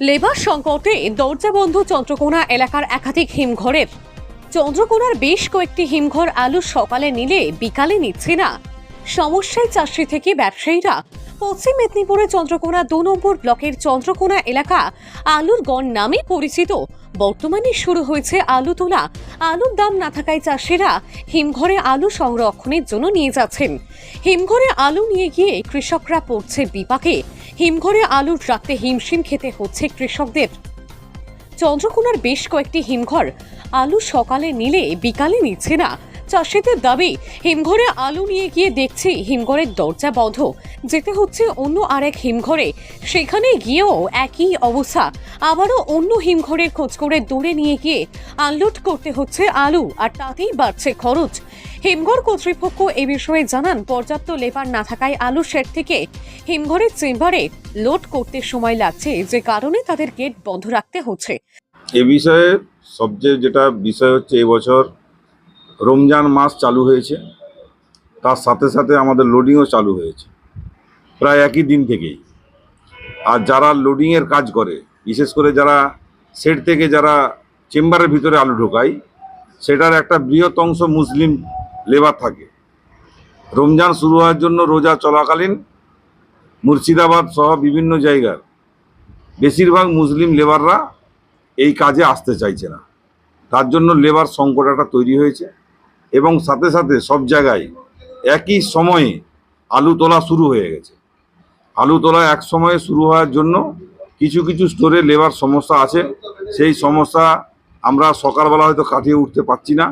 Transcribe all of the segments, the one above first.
Labour সংকটে দরজা বন্ধ চন্দ্রকোনা এলাকার একাধিক হিমঘরের চন্দ্রকোনার বেশ কয়েকটি হিমঘর আলু সকালে নিলে বিকালে নিচ্ছে না। সমস্যায় চাষি থেকে ব্যবসায়ীরা পশ্চিম মেদিনীপুরের চন্দ্রকোনা দু নম্বর ব্লকের চন্দ্রকোনা এলাকা আলুর গড় নামে পরিচিত। বর্তমানে শুরু হয়েছে আলু তোলা। আলুর দাম না থাকায় চাষিরা হিমঘরে আলু সংরক্ষণের জন্য নিয়ে যাচ্ছেন। হিমঘরে আলু নিয়ে গিয়ে কৃষকরা পড়ছে বিপাকে। হিমঘরে আলু রাখতে হিমশিম খেতে হচ্ছে কৃষকদের। চন্দ্রকোনার বেশ কয়েকটি হিমঘর আলু সকালে নিলে বিকালে নিচ্ছে না। চাষিদের দাবি, হিমঘরে আলু নিয়ে গিয়ে দেখছি হিমঘরের দরজা বন্ধ। যেতে হচ্ছে অন্য আরেক হিমঘরে। সেখানে গিয়েও একই অবস্থা। আবারও অন্য হিমঘরের খোঁজ করে দূরে নিয়ে গিয়ে আনলোড করতে হচ্ছে আলু, আর তাতেই বাড়ছে খরচ। হিমঘর কর্তৃপক্ষ এ বিষয়ে জানান, পর্যাপ্ত লেবার না থাকায় আলু শেড থেকে হিমঘরের চেম্বারে লোড করতে সময় লাগছে, যে কারণে তাদের গেট বন্ধ রাখতে হচ্ছে। এ বিষয়ে সবচেয়ে যেটা বিষয় হচ্ছে এবছর রমজান মাস চালু হয়েছে। তার সাথে সাথে আমাদের লোডিংও চালু হয়েছে। প্রায় একই দিন থেকেই। আর যারা লোডিংয়ের কাজ করে, বিশেষ করে যারা সেট থেকে যারা চেম্বারের ভিতরে আলু ঢোকায়, সেটার একটা বৃহৎ অংশ মুসলিম লেবার থাকে। রমজান শুরু হওয়ার জন্য রোজা চলাকালীন মুর্শিদাবাদ সহ বিভিন্ন জায়গার বেশিরভাগ মুসলিম লেবাররা এই কাজে আসতে চাইছে না। তার জন্য লেবার সংকট একটা তৈরি হয়েছে এবং সাথে সাথে সব জায়গায় একই সময়ে আলু তোলা শুরু হয়ে গেছে। আলু তোলা এক সময়ে শুরু হওয়ার জন্য কিছু কিছু স্টোরে লেবার সমস্যা আছে। সেই সমস্যা আমরা সকালবেলা হয়তো কাটিয়ে উঠতে পারছি না।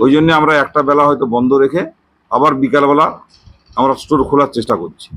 ওই জন্য আমরা একটা বেলা হয়তো বন্ধ রেখে আবার বিকালবেলা আমরা স্টোর খোলার চেষ্টা করছি।